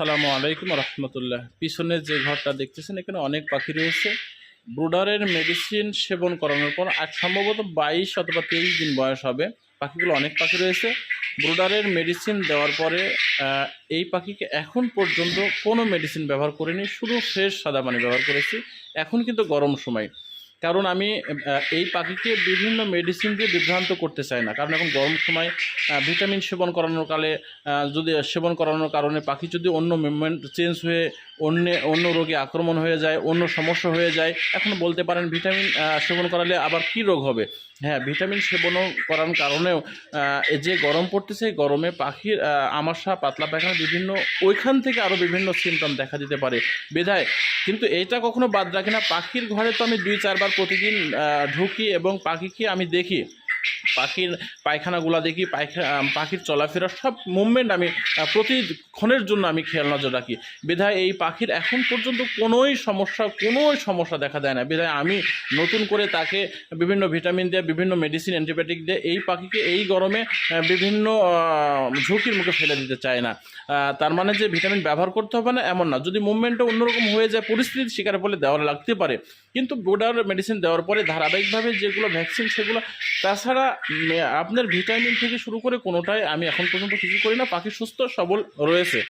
সালামু আলাইকুম রহমতুল্লাহ। পিছনে যে ঘরটা দেখতেছেন, এখানে অনেক পাখি রয়েছে। ব্রুডারের মেডিসিন সেবন করানোর পর আজ সম্ভবত বাইশ অথবা তেইশ দিন বয়স হবে। পাখিগুলো অনেক পাখি রয়েছে। ব্রুডারের মেডিসিন দেওয়ার পরে এই পাখিকে এখন পর্যন্ত কোনো মেডিসিন ব্যবহার করিনি, শুধু ফ্রেশ সাদা পানি ব্যবহার করেছি। এখন কিন্তু গরম সময়। কারণ আমি এই পাখিকে বিভিন্ন মেডিসিন দিয়ে বিভ্রান্ত করতে চাই না। কারণ এখন গরম সময় ভিটামিন সেবন করানোর কালে যদি সেবন করানোর কারণে পাখি যদি অন্য মুভমেন্ট চেঞ্জ হয়ে অন্য অন্য রোগে আক্রমণ হয়ে যায়, অন্য সমস্যা হয়ে যায়। এখন বলতে পারেন ভিটামিন সেবন করালে আবার কি রোগ হবে? হ্যাঁ ভিটামিন সেবন করার কারণেও যে গরম পড়তেছে গরমে পাখির আমাশা, পাতলা পায়খানা বিভিন্ন, ওইখান থেকে আরও বিভিন্ন সিমটম দেখা দিতে পারে। বেধায়, কিন্তু এইটা কখনো বাদ রাখি না। পাখির ঘরে তো আমি দুই, চারবার প্রতিদিন ঢুকি এবং পাখিকে আমি দেখি। পাখির পায়খানাগুলো দেখি পায়খা আহ, পাখির চলাফেরা সব মুভমেন্ট আমি প্রতিক্ষণের জন্য আমি খেয়াল নজর রাখি। বিধায় এই পাখির এখন পর্যন্ত কোনোই সমস্যা কোনোই সমস্যা দেখা দেয় না। বিধায় আমি নতুন করে তাকে বিভিন্ন ভিটামিন দিয়ে বিভিন্ন মেডিসিন অ্যান্টিবায়োটিক দিয়ে এই পাখিকে এই গরমে বিভিন্ন ঝুঁকির মুখে ফেলে দিতে চায় না। তার মানে যে ভিটামিন ব্যবহার করতে হবে না এমন না। যদি মুভমেন্টটা অন্যরকম হয়ে যায় পরিস্থিতির শিকার বলে দেওয়া লাগতে পারে। কিন্তু বোর্ডার মেডিসিন দেওয়ার পরে ধারাবাহিকভাবে যেগুলো ভ্যাকসিন সেগুলো, তাছাড়া আপনার ভিটামিন থেকে শুরু করে কোনোটাই আমি এখন পর্যন্ত কিছু করি না পাখি সুস্থ সবল রয়েছে।